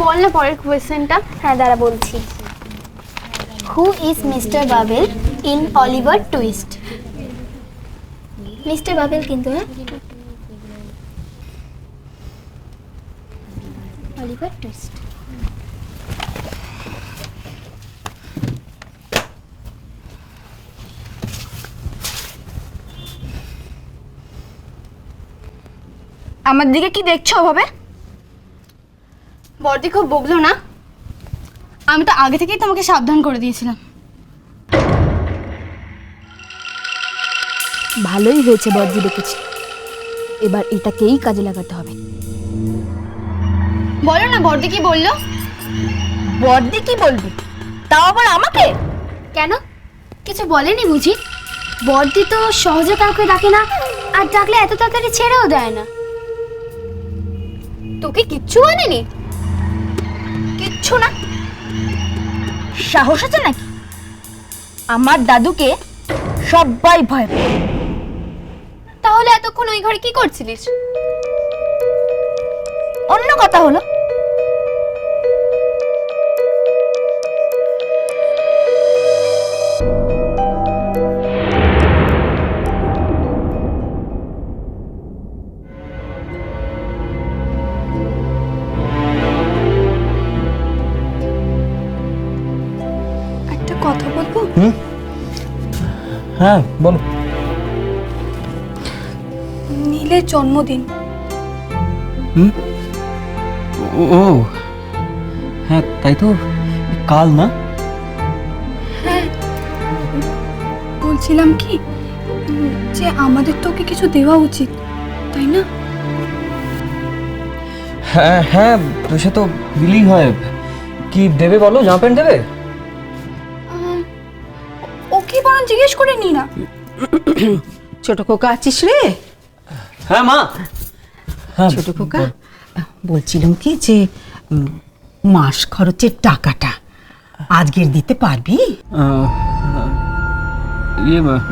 বল না পরের কোয়েশ্চেনটা। হ্যাঁ দাঁড়া বলছি। Who is mister Bumble in Oliver Twist mister Bumble কিন্তু হ্যাঁ? অলিভার টুইস্ট আমার দিকে কি দেখছ ওভাবে বর্দি খুব বকলো না? আমি তো আগে থেকেই তোমাকে সাবধান করে দিয়েছিলাম। ভালোই হয়েছে বর্দি ডেকেছি এবার এটাকেই কাজে লাগাতে হবে। বলো না বর্দি কি বলল? বর্দি কি বলবে? তাও আবার আমাকে? কেন? কিছু বলেনি বুঝি? বর্দি তো সহজে কাউকে ডাকে না আর ডাকলে এত তাড়াতাড়ি ছেড়েও দেয় না। তোকে কিচ্ছু বলেনি? কিচ্ছু না। সাহস আছে নাকি? আমার দাদুকে সবাই ভয় পায়। তাহলে এতক্ষণ ওই ঘরে কি করছিলিস? অন্য কথা হলো কথা বলব? হ্যাঁ বলো। নীলের জন্মদিন। ও হ্যাঁ তাই তো কাল না? বলছিলাম কি যে আমাদের তো ওকে কিছু দেওয়া উচিত তাই না? হ্যাঁ হ্যাঁ তো সে তো দিলেই হয়। কি দেবে বলো জামা প্যান্ট দেবে? জিজ্ঞেস করে নি না। ছোট খোকা আছিস রে? হ্যাঁ মা। হ্যাঁ। ছোট খোকা বলছিলাম কি যে মাস খরচের টাকাটা আজকের দিতে পারবি? ইয়ে মা-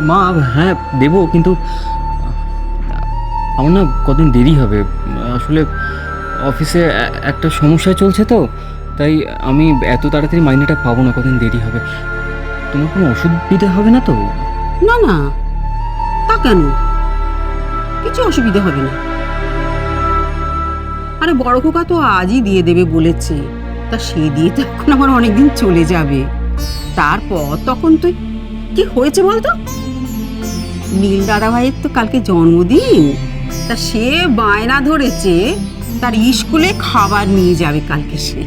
মা হ্যাঁ দেবো কিন্তু আমার না কদিন দেরি হবে। আসলে অফিসে একটা সমস্যা চলছে তো তাই আমি এত তাড়াতাড়ি মাইনেটা পাবো না কদিন দেরি হবে। তোমার কোনো অসুবিধা হবে না তো? না না। তা কেন? কিছু অসুবিধা হবে না। আরে বড় খোকা তো আজই দিয়ে দেবে বলেছে। তা সে দিয়ে তো এখন আমার অনেকদিন চলে যাবে। তারপর তখন তুই কি হয়েছে বলতো? নীল দাদা ভাইয়ের তো কালকে জন্মদিন। তা সে বায়না ধরেছে, তার স্কুলে খাবার নিয়ে যাবে কালকে সে।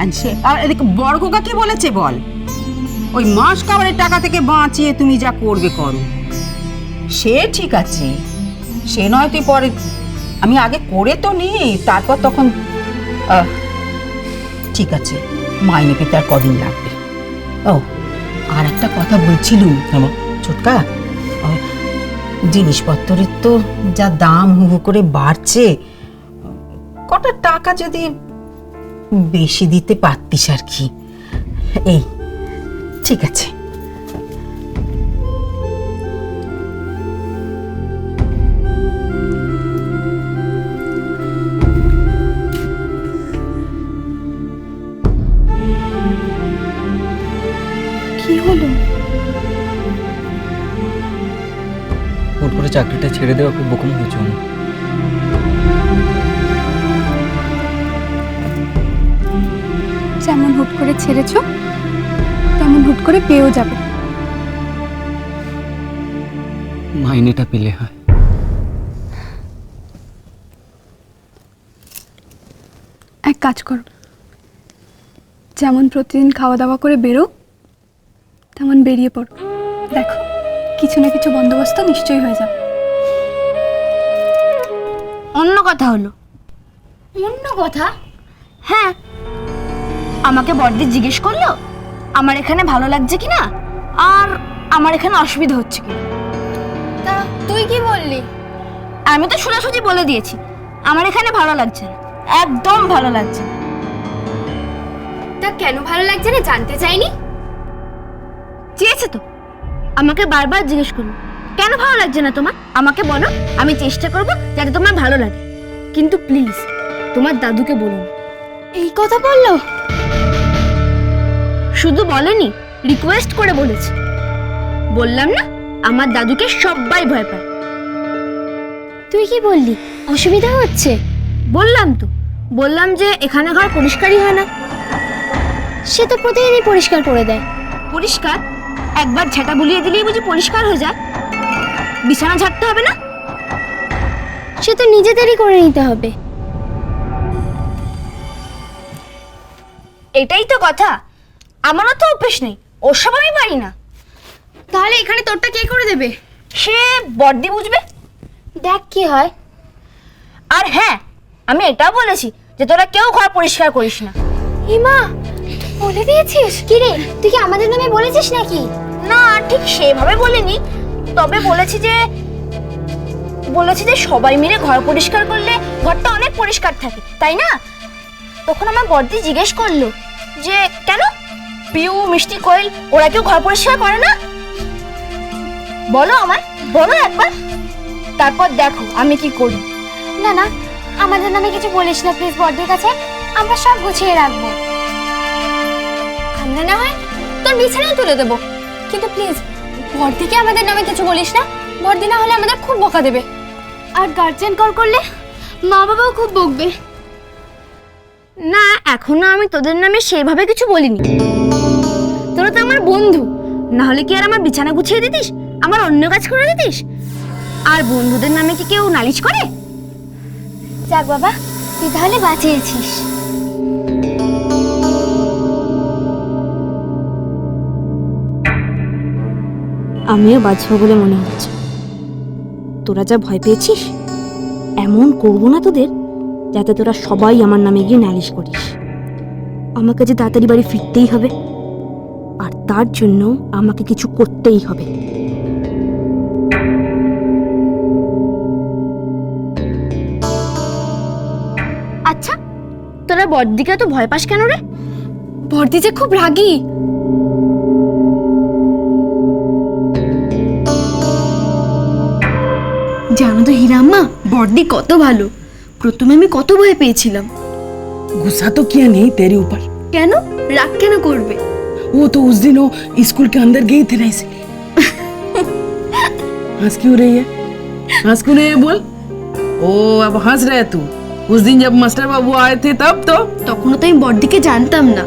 আর সে আর এদিকে বড় খোকা কি বলেছে বল? ওই মাস খাবারের টাকা থেকে বাঁচিয়ে তুমি যা করবে করো। সে ঠিক আছে। সে নয় তুই পরে আমি আগে করে তো নি তারপর তখন ঠিক আছে। মাইনে পেতে আর কদিন লাগবে। ও আর একটা কথা বলছিলুম হ্যাঁ ছোটকা জিনিসপত্রের তো যা দাম হু হু করে বাড়ছে কটা টাকা যদি বেশি দিতে পারতিস আর কি। এই ঠিক আছে কি হলো হুট করে চাকরিটা ছেড়ে দেওয়া খুব বোকাম হয়েছে আমার। যেমন হুট করে ছেড়েছো তেমন হুট করে পেয়েও যাবে। মাইনেটা পেলে হয়। এক কাজ করো। যেমন প্রতিদিন খাওয়া দাওয়া করে বেরো তেমন বেরিয়ে পড়ো। দেখো কিছু না কিছু বন্দোবস্ত নিশ্চয়ই হয়ে যাবে। অন্য কথা হলো। অন্য কথা? হ্যাঁ। আমাকে বড়দি জিজ্ঞেস করল? আমার এখানে ভালো লাগছে কিনা আর আমার এখানে অসুবিধা হচ্ছে কিনা তা তুই কি বললি? আমি তো সোজাসুজি বলে দিয়েছি আমার এখানে ভালো লাগছে না একদম ভালো লাগছে না। তা কেন ভালো লাগছে না জানতে চাইনি? চেয়েছে তো। আমাকে বারবার জিজ্ঞেস করুন কেন ভালো লাগছে না তোমার? আমাকে বলো আমি চেষ্টা করব যাতে তোমার ভালো লাগে। কিন্তু প্লিজ তোমার দাদুকে বলুন। এই কথা বলল? শুধু বলেনি রিকোয়েস্ট করে বলেছে। বললাম না আমার দাদুকে সবাই ভয় পায়। তুই কি বললি? অসুবিধা হচ্ছে? বললাম তো বললাম যে এখানে ঘর পরিষ্কারই হয় না। সে তো প্রতিদিনই পরিষ্কার করে দেয়। পরিষ্কার? একবার ঝাঁটা বুলিয়ে দিলেই বুঝি পরিষ্কার হয়ে যায়। বিছানা ঝাড়তে হবে না? সে তো নিজেদেরই করে নিতে হবে। এটাই তো কথা। আমারও তো অভ্যেস নেই ওসব আমি পারি না। তাহলে এখানে তোরটা কে করে দেবে? সে বড্ডি বুঝবে? দেখ কি হয়। আর হ্যাঁ আমি এটাও বলেছি যে তোরা কেউ ঘর পরিষ্কার করিস না। হিমা বলে দিয়েছিস? কি রে তুই কি আমাদের নামে বলেছিস নাকি? না ঠিক সেভাবে বলিনি। তবে বলেছি যে বলেছি যে সবাই মিলে ঘর পরিষ্কার করলে ঘরটা অনেক পরিষ্কার থাকে তাই না? তখন আমার বর্দি জিজ্ঞেস করল যে কেন? পিউ মিষ্টি কোয়েল ওরা কেউ ঘর পরিষ্কার করে না? বলো আমায় বলো একবার। তারপর দেখো আমি কি করি। না না আমাদের নামে কিছু বলিস না প্লিজ বর্দির কাছে। আমরা সব গুছিয়ে রাখব। আমরা না হয় তোর বিছানায় তুলে দেবো। কিন্তু প্লিজ বর্দিকে আমাদের নামে কিছু বলিস না। বর্দি না হলে আমাদের খুব বকা দেবে। আর গার্জেন কল করলে মা বাবাও খুব বকবে। না এখনও আমি তোদের নামে সেভাবে কিছু বলিনি। তোরা তো আমার বন্ধু। না হলে কি আর আমার বিছানা গুছিয়ে দিতিস? আমার অন্য কাজ করে দিতিস? আর বন্ধুদের নামে কি কেউ নালিশ করে? যাক বাবা তুই তাহলে বাঁচিয়েছিস। আমিও বাঁচবো বলে মনে হচ্ছে। তোরা যা ভয় পেয়েছিস এমন করব না তোদের। যাতে তোরা সবাই আমার নামে গিয়ে নালিশ করিস। আমাকে যে তাড়াতাড়ি বাড়ি ফিরতেই হবে আর তার জন্য আমাকে কিছু করতেই হবে। আচ্ছা তোরা বড়দিকে তো ভয় পাস কেন রে? বর্দি যে খুব রাগী। জানো তো হিরাম্মা বর্দি কত ভালো। প্রথমে আমি কত ভয় পেয়েছিলাম गुस्सा तो किया नहीं तेरे ऊपर কেন রাগ কেন করবে वो तो उस दिन वो स्कूल के अंदर गई थी ना इसलिए हंस क्यों रही है हंस क्यों नहीं है बोल ओ अब हंस रहे तू उस दिन जब मास्टर बाबू आए थे तब तो তখনও তো আমি বর্দিকে জানতাম না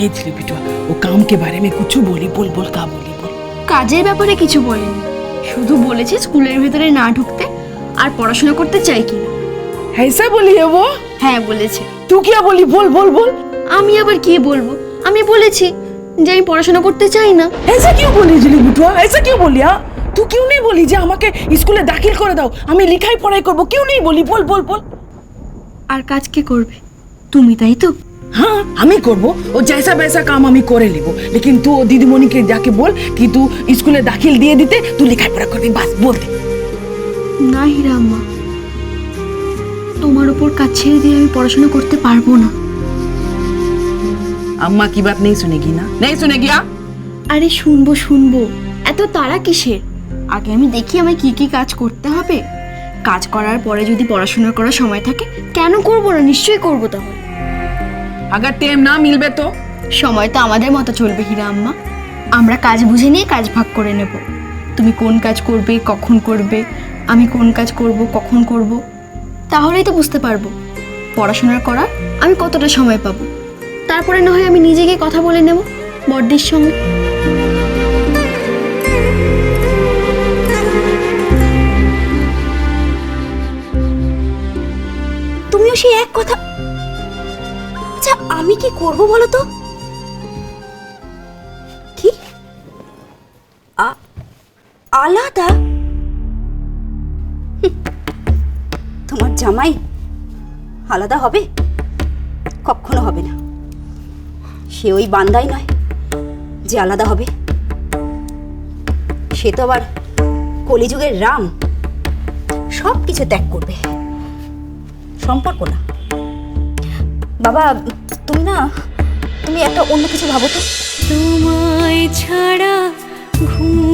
ये थी बिटवा वो काम के बारे में कुछ बोली बोल बोल का बोली बोल কাজের ব্যাপারে কিছু বলেনি শুধু বলেছে স্কুলের ভেতরে না ঢুকতে আর পড়াশোনা করতে চাই কিনা ऐसा बोली है वो হ্যাঁ বলেছে तू क्या बोली बोल बोल बोल আমি আবার কি বলবো আমি বলেছি যে আমি পড়াশোনা করতে চাই না ऐसा क्यों बोली जिली बिटवा ऐसा क्यों बोली हाँ तू क्यों नहीं बोली যে আমাকে স্কুলে দাখিল করে দাও আমি লিখাই পড়াই করব क्यों नहीं बोली बोल बोल बोल আর কাজ কে করবে তুমি তাই তো हाँ আমি করব ও जैसा वैसा काम আমি করে লিব लेकिन तू ও দিদিমণিকে যাকে বল কি তু স্কুলে দাখিল দিয়ে দিতে তুই লেখাই পড়া করবি বাস বল দে না হিরাম্মা তোমার উপর কাজ ছেড়ে দিয়ে আমি পড়াশোনা করতে পারব না। আম্মা কি বাপ নেই শুনে না নেই শুনেগি আরে শুনব শুনব। এত তারা কিসের? আগে আমি দেখি আমায় কি কি কাজ করতে হবে। কাজ করার পরে যদি পড়াশোনা করার সময় থাকে কেন করব না? নিশ্চয়ই করব তাহলে। আগার টেম না মিলবে তো? সময় তো আমাদের মতো চলবে হীরা আম্মা। আমরা কাজ বুঝে নিয়ে কাজ ভাগ করে নেব। তুমি কোন কাজ করবে কখন করবে? আমি কোন কাজ করব কখন করব? তাহলেই তো বুঝতে পারব। পড়াশোনার করার আমি কতটা সময় পাবো। তারপরে না হয় আমি নিজে গিয়ে কথা বলে নেব, বড়দির সঙ্গে। তুমিও সেই এক কথা আচ্ছা আমি কি করব বলো তো? কি? আলাদা? জামাই, আলাদা হবে? কখনো হবে না। সে ওই বান্দাই নয় যে আলাদা হবে। সে তো আবার কলিযুগের রাম। সব কিছু ত্যাগ করবে। সম্পর্ক না। বাবা, তুমি না, তুমি একটা অন্য কিছু ভাবো তো। তোমায় ছাড়া ঘুম